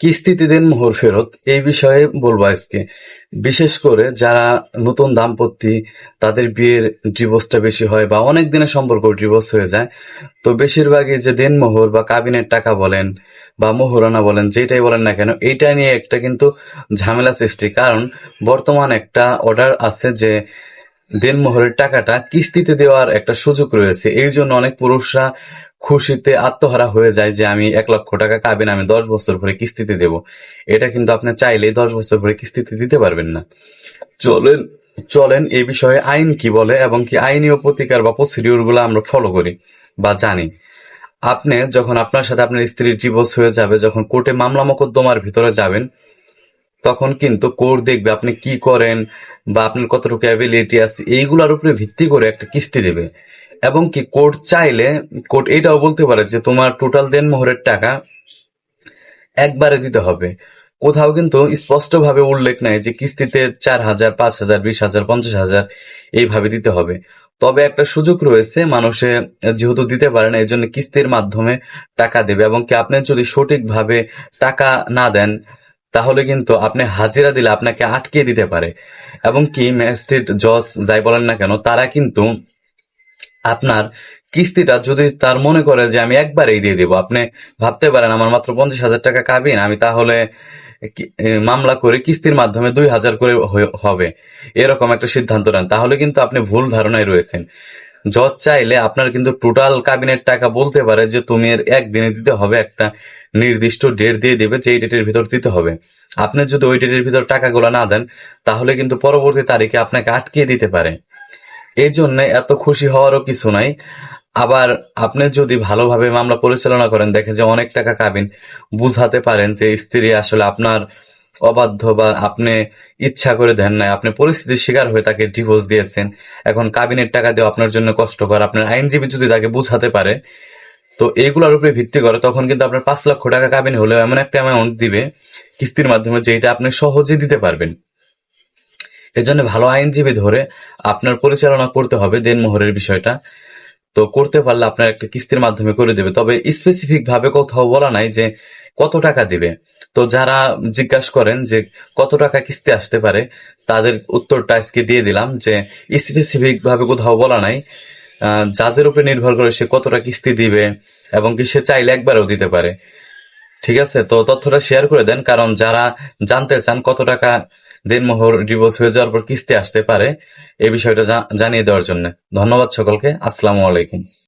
কিস্তিতে দেন মোহর ফেরত, এই বিষয়ে বলব আজকে। বিশেষ করে যারা নতুন দাম্পত্যি, তাদের বিয়ের ডিভোর্সটা বেশি হয় বা অনেক দিনের সম্পর্ক ডিভোর্স হয়ে যায়, তো বেশিরভাগই যে দেন মোহর বা কাবিনের টাকা বলেন বা মোহরানা বলেন যেটাই বলেন না কেন, এইটা নিয়ে একটা কিন্তু ঝামেলা সৃষ্টি। কারণ বর্তমান একটা অর্ডার আছে যে দেনমোহরের টাকাটা কিস্তিতে দেওয়ার একটা সুযোগ রয়েছে। এই জন্য অনেক পুরুষরা খুশিতে আত্মহারা হয়ে যায় যে আমি এক লক্ষ টাকা কাবিন, আমি দশ বছর পরে কিস্তিতে দেব। এটা কিন্তু আপনি চাইলেই দশ বছর পরে কিস্তিতে দিতে পারবেন না। চলেন চলেন এই বিষয়ে আইন কি বলে এবং কি আইনীয় প্রতিকার বা প্রসিডিউরগুলো আমরা ফলো করি বা জানি। আপনি যখন আপনার সাথে আপনার স্ত্রীর ডিভোর্স হয়ে যাবে, যখন কোর্টে মামলা মোকদ্দমার ভিতরে যাবেন তখন কিন্তু কোর্ট দেখবে আপনি কি করেন বা আপনার কতটুকু অ্যাবিলিটি আছে, এইগুলোর উপরে ভিত্তি করে একটা কিস্তি দেবে। এবং কি কোর্ট চাইলে কোর্ট এটাও বলতে পারে যে তোমার টোটাল দেন মোহরের টাকা একবারে দিতে হবে। কোথাও কিন্তু স্পষ্টভাবে উল্লেখ নাই যে কিস্তিতে চার হাজার, পাঁচ হাজার, বিশ হাজার, পঞ্চাশ হাজার এইভাবে দিতে হবে। তবে একটা সুযোগ রয়েছে, মানুষে যেহেতু দিতে পারে না এই জন্য কিস্তির মাধ্যমে টাকা দেবে। এবং কি আপনি যদি সঠিকভাবে টাকা না দেন তাহলে কিন্তু আপনি হাজিরা দিলে আপনাকে আটকে দিতে পারে। এবং কি, ম্যাজিস্ট্রেট জজ যাই বলেন না কেন, তারা কিন্তু আপনার কিস্তিটা যদি তার মনে করে যে আমি একবারেই দিয়ে দেবো, আপনি ভাবতে পারেন আমার মাত্র পঞ্চাশ হাজার টাকা কাবিন, আমি তাহলে মামলা করে কিস্তির মাধ্যমে দুই হাজার করে হবে। এরকম একটা সিদ্ধান্ত নেন। তাহলে কিন্তু আপনি ভুল ধারণায় রয়েছেন। জজ চাইলে আপনার কিন্তু টোটাল কাবিনের টাকা বলতে পারে যে তুমি এর একদিনে দিতে হবে একটা নির্দিষ্ট ডেট দিয়ে দেবে যে এই ডেটের ভিতর দিতে হবে। আপনি যদি ওই ডেটের ভিতর টাকাগুলো না দেন, তাহলে কিন্তু পরবর্তী তারিখে আপনাকে আটকিয়ে দিতে পারে। এই জন্য এত খুশি হওয়ারও কিছু নাই। আবার আপনি যদি ভালোভাবে মামলা পরিচালনা করেন দেখে যে অনেক টাকা কাবিন বুঝাতে পারেন যে স্ত্রী আসলে আপনার অবাধ্য বা আপনি ইচ্ছা করে দেন নাই, আপনি পরিস্থিতির শিকার হয়ে তাকে ডিভোর্স দিয়েছেন। এখন কাবিনের টাকা দেওয়া আপনার জন্য কষ্টকর। আপনার আইনজীবী যদি তাকে বুঝাতে পারে তো এইগুলোর উপরে ভিত্তি করে তখন কিন্তু আপনার পাঁচ লক্ষ টাকা কাবিন হলেও এমন একটা অ্যামাউন্ট দিবে কিস্তির মাধ্যমে যেটা আপনি সহজে দিতে পারবেন। এজন্য ভালো আইনজীবী ধরে আপনার পরিচালনা করতে হবে দেনমোহরের বিষয়টা। তো করতে পারলে আপনার একটা কিস্তির মাধ্যমে করে দেবে। তবে স্পেসিফিক ভাবে কোথাও বলা নাই যে কত টাকা দিবে। তো যারা জিজ্ঞাসা করেন যে কত টাকা কিস্তি আসতে পারে, তাদের উত্তরটা আজকে দিয়ে দিলাম যে স্পেসিফিক ভাবে কোথাও বলা নাই। জাজের উপরে নির্ভর করে সে কতটা কিস্তি দিবে এবং কি সে চাইলে একবারও দিতে পারে। ঠিক আছে? তো তথ্যটা শেয়ার করে দেন, কারণ যারা জানতে চান কত টাকা দেনমোহর ডিভোর্স হয়ে যাওয়ার পর কিস্তি আসতে পারে এই বিষয়টা জানিয়ে দেওয়ার জন্য। ধন্যবাদ সকলকে। আসসালামু আলাইকুম।